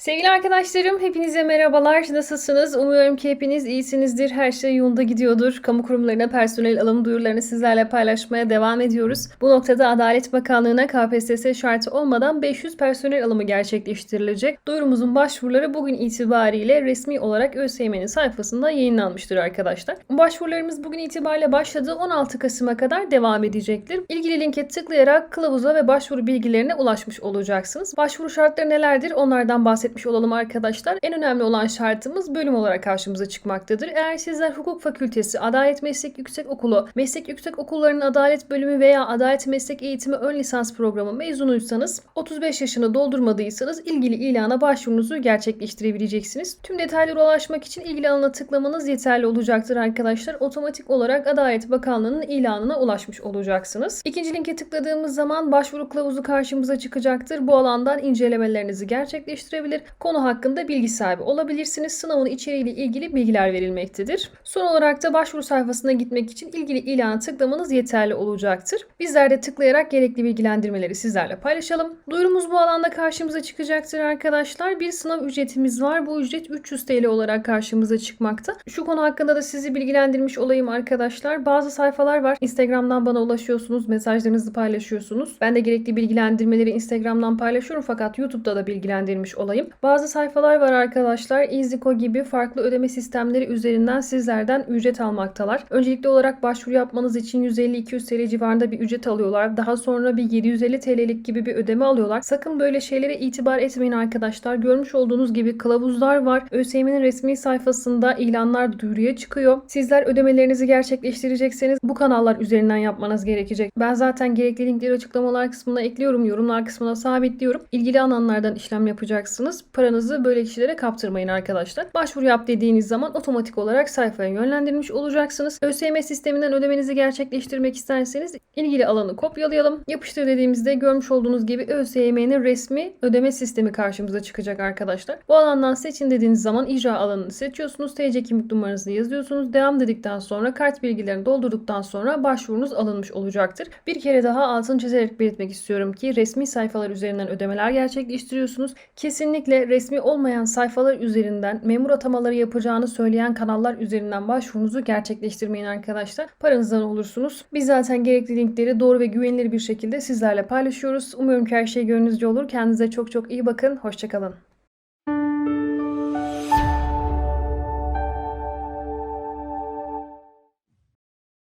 Sevgili arkadaşlarım, hepinize merhabalar. Nasılsınız? Umuyorum ki hepiniz iyisinizdir. Her şey yolunda gidiyordur. Kamu kurumlarına personel alım duyurularını sizlerle paylaşmaya devam ediyoruz. Bu noktada Adalet Bakanlığı'na KPSS şartı olmadan 500 personel alımı gerçekleştirilecek. Duyurumuzun başvuruları bugün itibariyle resmi olarak ÖSYM'nin sayfasında yayınlanmıştır arkadaşlar. Başvurularımız bugün itibariyle başladı. 16 Kasım'a kadar devam edecektir. İlgili linke tıklayarak kılavuza ve başvuru bilgilerine ulaşmış olacaksınız. Başvuru şartları nelerdir? Onlardan bahsetmiş olalım arkadaşlar. En önemli olan şartımız bölüm olarak karşımıza çıkmaktadır. Eğer sizler hukuk fakültesi, adalet meslek yüksek okulu, meslek yüksek okullarının adalet bölümü veya adalet meslek eğitimi ön lisans programı mezunuysanız 35 yaşını doldurmadıysanız ilgili ilana başvurunuzu gerçekleştirebileceksiniz. Tüm detaylara ulaşmak için ilgili alana tıklamanız yeterli olacaktır arkadaşlar. Otomatik olarak Adalet Bakanlığı'nın ilanına ulaşmış olacaksınız. İkinci linke tıkladığımız zaman başvuru kılavuzu karşımıza çıkacaktır. Bu alandan incelemelerinizi gerçekleştirebilir. Konu hakkında bilgi sahibi olabilirsiniz. Sınavın içeriğiyle ilgili bilgiler verilmektedir. Son olarak da başvuru sayfasına gitmek için ilgili ilana tıklamanız yeterli olacaktır. Bizler de tıklayarak gerekli bilgilendirmeleri sizlerle paylaşalım. Duyurumuz bu alanda karşımıza çıkacaktır arkadaşlar. Bir sınav ücretimiz var. Bu ücret 300 TL olarak karşımıza çıkmakta. Şu konu hakkında da sizi bilgilendirmiş olayım arkadaşlar. Bazı sayfalar var. Instagram'dan bana ulaşıyorsunuz. Mesajlarınızı paylaşıyorsunuz. Ben de gerekli bilgilendirmeleri Instagram'dan paylaşıyorum fakat YouTube'da da bilgilendirmiş olayım. Bazı sayfalar var arkadaşlar. EasyCo gibi farklı ödeme sistemleri üzerinden sizlerden ücret almaktalar. Öncelikli olarak başvuru yapmanız için 150-200 TL civarında bir ücret alıyorlar. Daha sonra bir 750 TL'lik gibi bir ödeme alıyorlar. Sakın böyle şeylere itibar etmeyin arkadaşlar. Görmüş olduğunuz gibi kılavuzlar var. ÖSYM'nin resmi sayfasında ilanlar duyuruya çıkıyor. Sizler ödemelerinizi gerçekleştirecekseniz bu kanallar üzerinden yapmanız gerekecek. Ben zaten gerekli linkleri açıklamalar kısmına ekliyorum. Yorumlar kısmına sabitliyorum. İlgili alanlardan işlem yapacaksınız. Paranızı böyle kişilere kaptırmayın arkadaşlar. Başvuru yap dediğiniz zaman otomatik olarak sayfaya yönlendirilmiş olacaksınız. ÖSYM sisteminden ödemenizi gerçekleştirmek isterseniz ilgili alanı kopyalayalım. Yapıştır dediğimizde görmüş olduğunuz gibi ÖSYM'nin resmi ödeme sistemi karşımıza çıkacak arkadaşlar. Bu alandan seçin dediğiniz zaman icra alanını seçiyorsunuz. TC kimlik numaranızı yazıyorsunuz. Devam dedikten sonra kart bilgilerini doldurduktan sonra başvurunuz alınmış olacaktır. Bir kere daha altını çizerek belirtmek istiyorum ki resmi sayfalar üzerinden ödemeler gerçekleştiriyorsunuz. Kesinlikle resmi olmayan sayfalar üzerinden memur atamaları yapacağını söyleyen kanallar üzerinden başvurunuzu gerçekleştirmeyin arkadaşlar. Paranızdan olursunuz. Biz zaten gerekli linkleri doğru ve güvenilir bir şekilde sizlerle paylaşıyoruz. Umuyorum ki her şey gönlünüzce olur. Kendinize çok çok iyi bakın. Hoşçakalın.